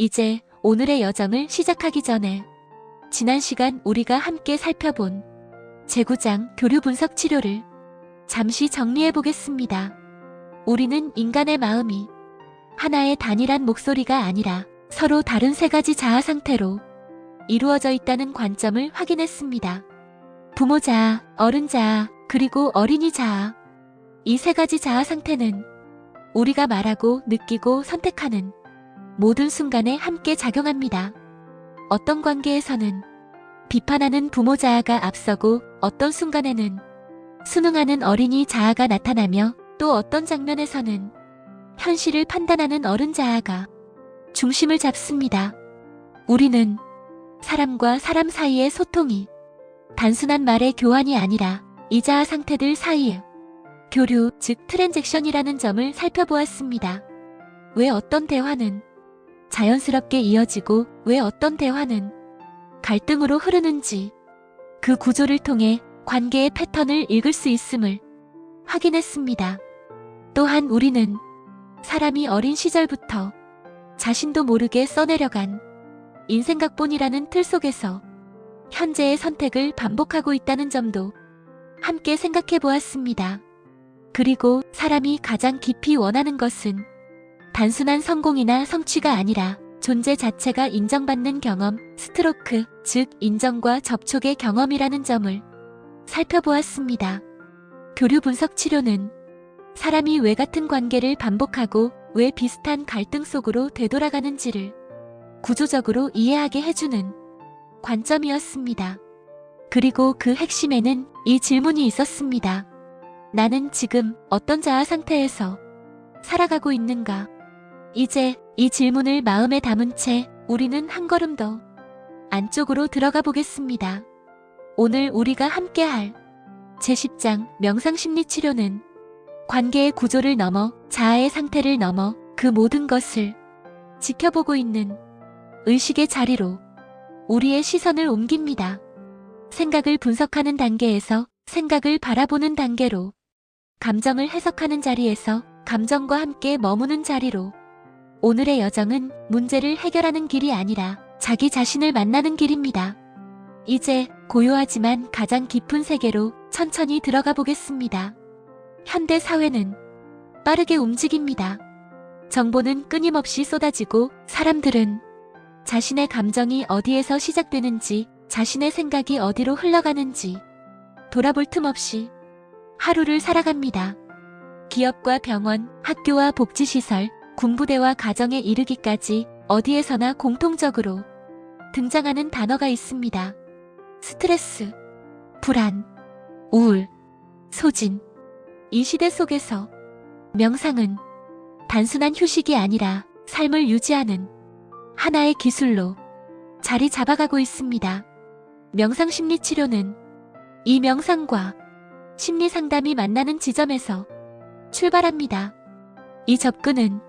이제 오늘의 여정을 시작하기 전에 지난 시간 우리가 함께 살펴본 재구장 교류 분석 치료를 잠시 정리해 보겠습니다. 우리는 인간의 마음이 하나의 단일한 목소리가 아니라 서로 다른 세 가지 자아 상태로 이루어져 있다는 관점을 확인했습니다. 부모 자아, 어른 자아, 그리고 어린이 자아. 이 세 가지 자아 상태는 우리가 말하고 느끼고 선택하는 모든 순간에 함께 작용합니다. 어떤 관계에서는 비판하는 부모 자아가 앞서고 어떤 순간에는 순응하는 어린이 자아가 나타나며 또 어떤 장면에서는 현실을 판단하는 어른 자아가 중심을 잡습니다. 우리는 사람과 사람 사이의 소통이 단순한 말의 교환이 아니라 이 자아 상태들 사이의 교류, 즉 트랜잭션이라는 점을 살펴보았습니다. 왜 어떤 대화는 자연스럽게 이어지고 왜 어떤 대화는 갈등으로 흐르는지 그 구조를 통해 관계의 패턴을 읽을 수 있음을 확인했습니다. 또한 우리는 사람이 어린 시절부터 자신도 모르게 써내려간 인생각본이라는 틀 속에서 현재의 선택을 반복하고 있다는 점도 함께 생각해 보았습니다. 그리고 사람이 가장 깊이 원하는 것은 단순한 성공이나 성취가 아니라 존재 자체가 인정받는 경험, 스트로크, 즉 인정과 접촉의 경험이라는 점을 살펴보았습니다. 교류 분석 치료는 사람이 왜 같은 관계를 반복하고 왜 비슷한 갈등 속으로 되돌아가는지를 구조적으로 이해하게 해주는 관점이었습니다. 그리고 그 핵심에는 이 질문이 있었습니다. 나는 지금 어떤 자아 상태에서 살아가고 있는가? 이제 이 질문을 마음에 담은 채 우리는 한 걸음 더 안쪽으로 들어가 보겠습니다. 오늘 우리가 함께 할 제10장 명상심리치료는 관계의 구조를 넘어 자아의 상태를 넘어 그 모든 것을 지켜보고 있는 의식의 자리로 우리의 시선을 옮깁니다. 생각을 분석하는 단계에서 생각을 바라보는 단계로 감정을 해석하는 자리에서 감정과 함께 머무는 자리로 오늘의 여정은 문제를 해결하는 길이 아니라 자기 자신을 만나는 길입니다. 이제 고요하지만 가장 깊은 세계로 천천히 들어가 보겠습니다. 현대 사회는 빠르게 움직입니다. 정보는 끊임없이 쏟아지고 사람들은 자신의 감정이 어디에서 시작되는지, 자신의 생각이 어디로 흘러가는지 돌아볼 틈 없이 하루를 살아갑니다. 기업과 병원, 학교와 복지시설, 군부대와 가정에 이르기까지 어디에서나 공통적으로 등장하는 단어가 있습니다. 스트레스, 불안, 우울, 소진. 이 시대 속에서 명상은 단순한 휴식이 아니라 삶을 유지하는 하나의 기술로 자리 잡아가고 있습니다. 명상 심리 치료는 이 명상과 심리 상담이 만나는 지점에서 출발합니다. 이 접근은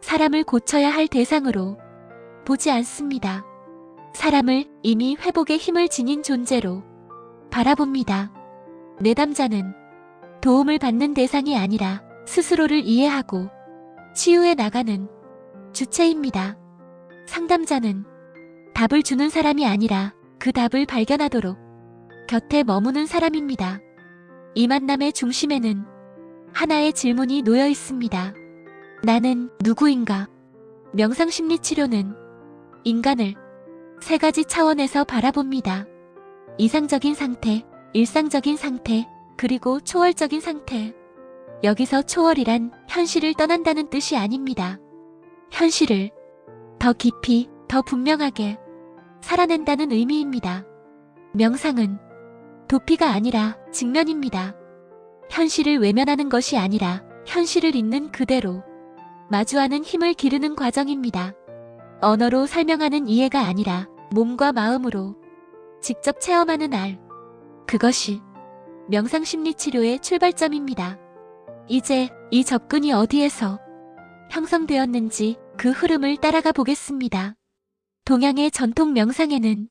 사람을 고쳐야 할 대상으로 보지 않습니다. 사람을 이미 회복의 힘을 지닌 존재로 바라봅니다. 내담자는 도움을 받는 대상이 아니라 스스로를 이해하고 치유해 나가는 주체입니다. 상담자는 답을 주는 사람이 아니라 그 답을 발견하도록 곁에 머무는 사람입니다. 이 만남의 중심에는 하나의 질문이 놓여 있습니다. 나는 누구인가? 명상 심리 치료는 인간을 세 가지 차원에서 바라봅니다. 이상적인 상태, 일상적인 상태, 그리고 초월적인 상태. 여기서 초월이란 현실을 떠난다는 뜻이 아닙니다. 현실을 더 깊이, 더 분명하게 살아낸다는 의미입니다. 명상은 도피가 아니라 직면입니다. 현실을 외면하는 것이 아니라 현실을 있는 그대로 마주하는 힘을 기르는 과정입니다. 언어로 설명하는 이해가 아니라 몸과 마음으로 직접 체험하는 알. 그것이 명상심리치료의 출발점입니다. 이제 이 접근이 어디에서 형성되었는지 그 흐름을 따라가 보겠습니다. 동양의 전통 명상에는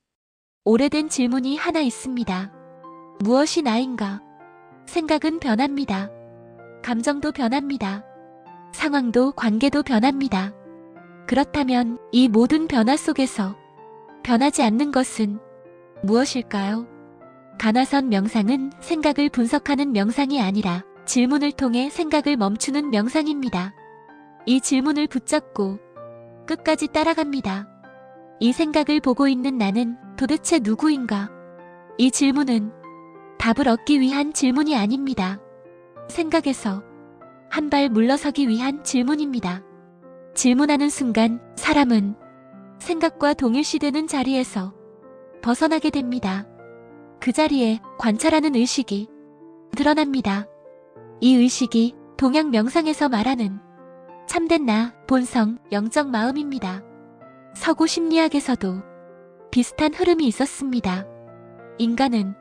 오래된 질문이 하나 있습니다. 무엇이 나인가? 생각은 변합니다. 감정도 변합니다. 상황도 관계도 변합니다. 그렇다면 이 모든 변화 속에서 변하지 않는 것은 무엇일까요? 가나선 명상은 생각을 분석하는 명상이 아니라 질문을 통해 생각을 멈추는 명상입니다. 이 질문을 붙잡고 끝까지 따라갑니다. 이 생각을 보고 있는 나는 도대체 누구인가? 이 질문은 답을 얻기 위한 질문이 아닙니다. 생각에서 한 발 물러서기 위한 질문입니다. 질문하는 순간 사람은 생각과 동일시되는 자리에서 벗어나게 됩니다. 그 자리에 관찰하는 의식이 드러납니다. 이 의식이 동양 명상에서 말하는 참된 나, 본성, 영적 마음입니다. 서구 심리학에서도 비슷한 흐름이 있었습니다. 인간은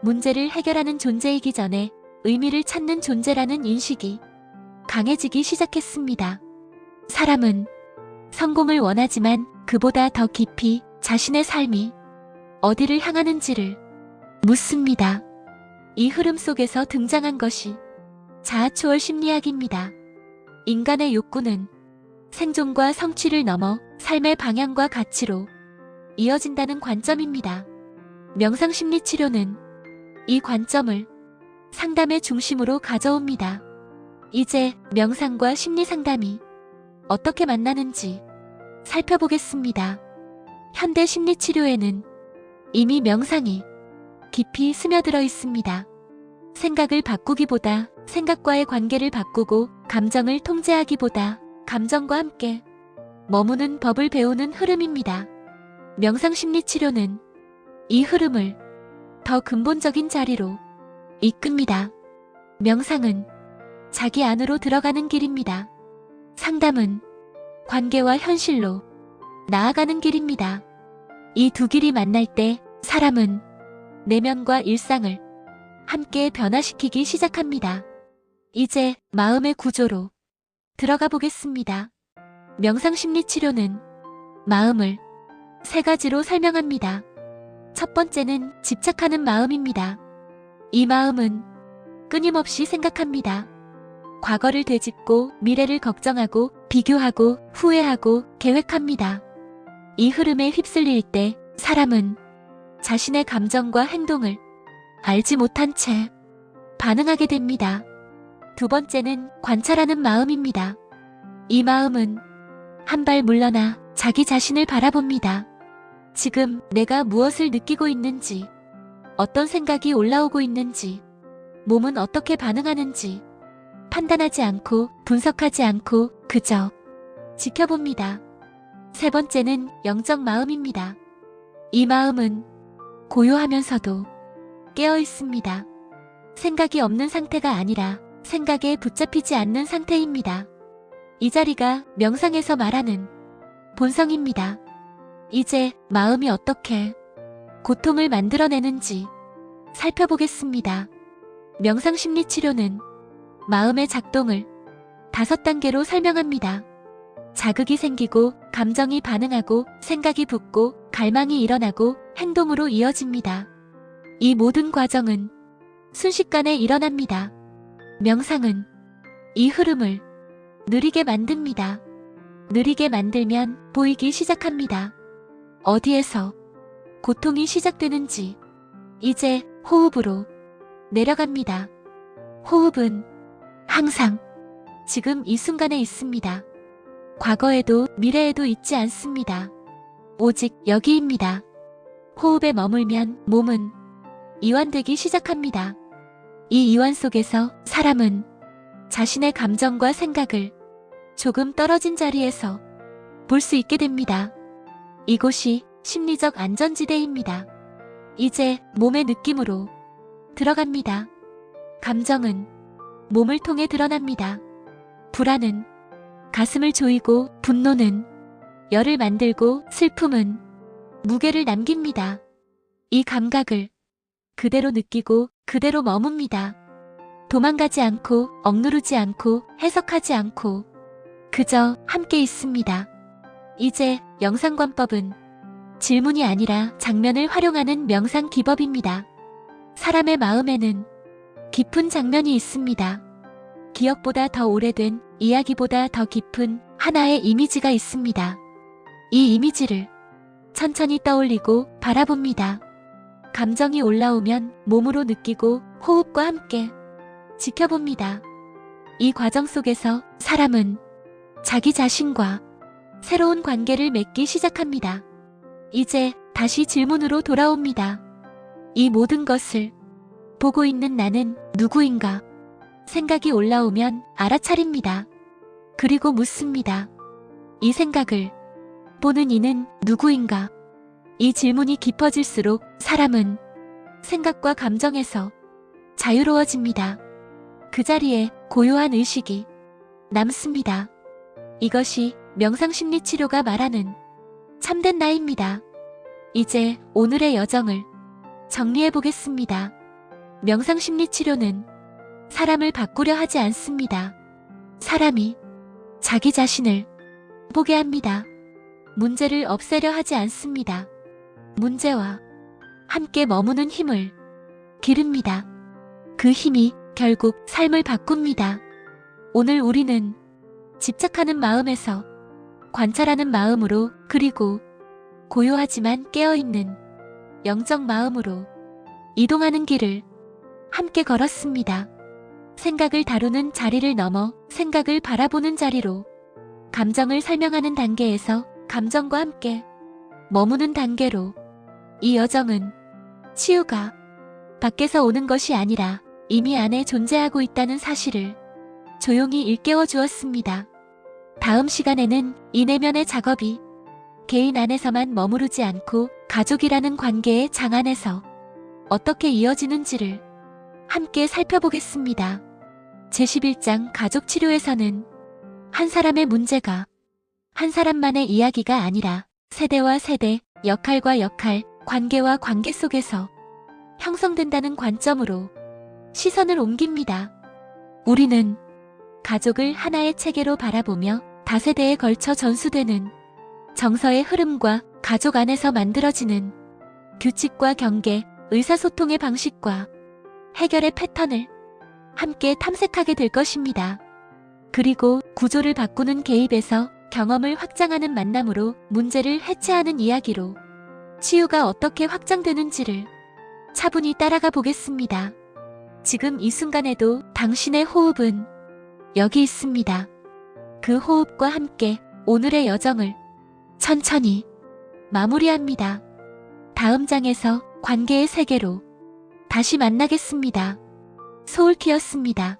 문제를 해결하는 존재이기 전에 의미를 찾는 존재라는 인식이 강해지기 시작했습니다. 사람은 성공을 원하지만 그보다 더 깊이 자신의 삶이 어디를 향하는지를 묻습니다. 이 흐름 속에서 등장한 것이 자아초월 심리학입니다. 인간의 욕구는 생존과 성취를 넘어 삶의 방향과 가치로 이어진다는 관점입니다. 명상심리 치료는 이 관점을 상담의 중심으로 가져옵니다. 이제 명상과 심리 상담이 어떻게 만나는지 살펴보겠습니다. 현대 심리 치료에는 이미 명상이 깊이 스며들어 있습니다. 생각을 바꾸기보다 생각과의 관계를 바꾸고 감정을 통제하기보다 감정과 함께 머무는 법을 배우는 흐름입니다. 명상 심리 치료는 이 흐름을 더 근본적인 자리로 이끕니다. 명상은 자기 안으로 들어가는 길입니다. 상담은 관계와 현실로 나아가는 길입니다. 이 두 길이 만날 때 사람은 내면과 일상을 함께 변화시키기 시작합니다. 이제 마음의 구조로 들어가 보겠습니다. 명상심리 치료는 마음을 세 가지로 설명합니다. 첫 번째는 집착하는 마음입니다. 이 마음은 끊임없이 생각합니다. 과거를 되짚고 미래를 걱정하고 비교하고 후회하고 계획합니다. 이 흐름에 휩쓸릴 때 사람은 자신의 감정과 행동을 알지 못한 채 반응하게 됩니다. 두 번째는 관찰하는 마음입니다. 이 마음은 한 발 물러나 자기 자신을 바라봅니다. 지금 내가 무엇을 느끼고 있는지, 어떤 생각이 올라오고 있는지, 몸은 어떻게 반응하는지 판단하지 않고 분석하지 않고 그저 지켜봅니다. 세 번째는 영적 마음입니다. 이 마음은 고요하면서도 깨어 있습니다. 생각이 없는 상태가 아니라 생각에 붙잡히지 않는 상태입니다. 이 자리가 명상에서 말하는 본성입니다. 이제 마음이 어떻게 고통을 만들어내는지 살펴보겠습니다. 명상심리 치료는 마음의 작동을 다섯 단계로 설명합니다. 자극이 생기고 감정이 반응하고 생각이 붙고 갈망이 일어나고 행동으로 이어집니다. 이 모든 과정은 순식간에 일어납니다. 명상은 이 흐름을 느리게 만듭니다. 느리게 만들면 보이기 시작합니다. 어디에서 고통이 시작되는지 이제 호흡으로 내려갑니다. 호흡은 항상 지금 이 순간에 있습니다. 과거에도 미래에도 있지 않습니다. 오직 여기입니다. 호흡에 머물면 몸은 이완되기 시작합니다. 이 이완 속에서 사람은 자신의 감정과 생각을 조금 떨어진 자리에서 볼 수 있게 됩니다. 이곳이 심리적 안전지대입니다. 이제 몸의 느낌으로 들어갑니다. 감정은 몸을 통해 드러납니다. 불안은 가슴을 조이고 분노는 열을 만들고 슬픔은 무게를 남깁니다. 이 감각을 그대로 느끼고 그대로 머뭅니다. 도망가지 않고 억누르지 않고 해석하지 않고 그저 함께 있습니다. 이제 영상관법은 질문이 아니라 장면을 활용하는 명상 기법입니다. 사람의 마음에는 깊은 장면이 있습니다. 기억보다 더 오래된 이야기보다 더 깊은 하나의 이미지가 있습니다. 이 이미지를 천천히 떠올리고 바라봅니다. 감정이 올라오면 몸으로 느끼고 호흡과 함께 지켜봅니다. 이 과정 속에서 사람은 자기 자신과 새로운 관계를 맺기 시작합니다. 이제 다시 질문으로 돌아옵니다. 이 모든 것을 보고 있는 나는 누구인가? 생각이 올라오면 알아차립니다. 그리고 묻습니다. 이 생각을 보는 이는 누구인가? 이 질문이 깊어질수록 사람은 생각과 감정에서 자유로워집니다. 그 자리에 고요한 의식이 남습니다. 이것이 명상심리 치료가 말하는 참된 나입니다. 이제 오늘의 여정을 정리해 보겠습니다. 명상 심리 치료는 사람을 바꾸려 하지 않습니다. 사람이 자기 자신을 보게 합니다. 문제를 없애려 하지 않습니다. 문제와 함께 머무는 힘을 기릅니다. 그 힘이 결국 삶을 바꿉니다. 오늘 우리는 집착하는 마음에서 관찰하는 마음으로 그리고 고요하지만 깨어있는 영적 마음으로 이동하는 길을 함께 걸었습니다. 생각을 다루는 자리를 넘어 생각을 바라보는 자리로 감정을 설명하는 단계에서 감정과 함께 머무는 단계로 이 여정은 치유가 밖에서 오는 것이 아니라 이미 안에 존재하고 있다는 사실을 조용히 일깨워 주었습니다. 다음 시간에는 이 내면의 작업이 개인 안에서만 머무르지 않고 가족이라는 관계의 장 안에서 어떻게 이어지는지를 함께 살펴보겠습니다. 제11장 가족 치료에서는 한 사람의 문제가 한 사람만의 이야기가 아니라 세대와 세대, 역할과 역할, 관계와 관계 속에서 형성된다는 관점으로 시선을 옮깁니다. 우리는 가족을 하나의 체계로 바라보며 다세대에 걸쳐 전수되는 정서의 흐름과 가족 안에서 만들어지는 규칙과 경계, 의사소통의 방식과 해결의 패턴을 함께 탐색하게 될 것입니다. 그리고 구조를 바꾸는 개입에서 경험을 확장하는 만남으로 문제를 해체하는 이야기로 치유가 어떻게 확장되는지를 차분히 따라가 보겠습니다. 지금 이 순간에도 당신의 호흡은 여기 있습니다. 그 호흡과 함께 오늘의 여정을 천천히 마무리합니다. 다음 장에서 관계의 세계로 다시 만나겠습니다. 소울키였습니다.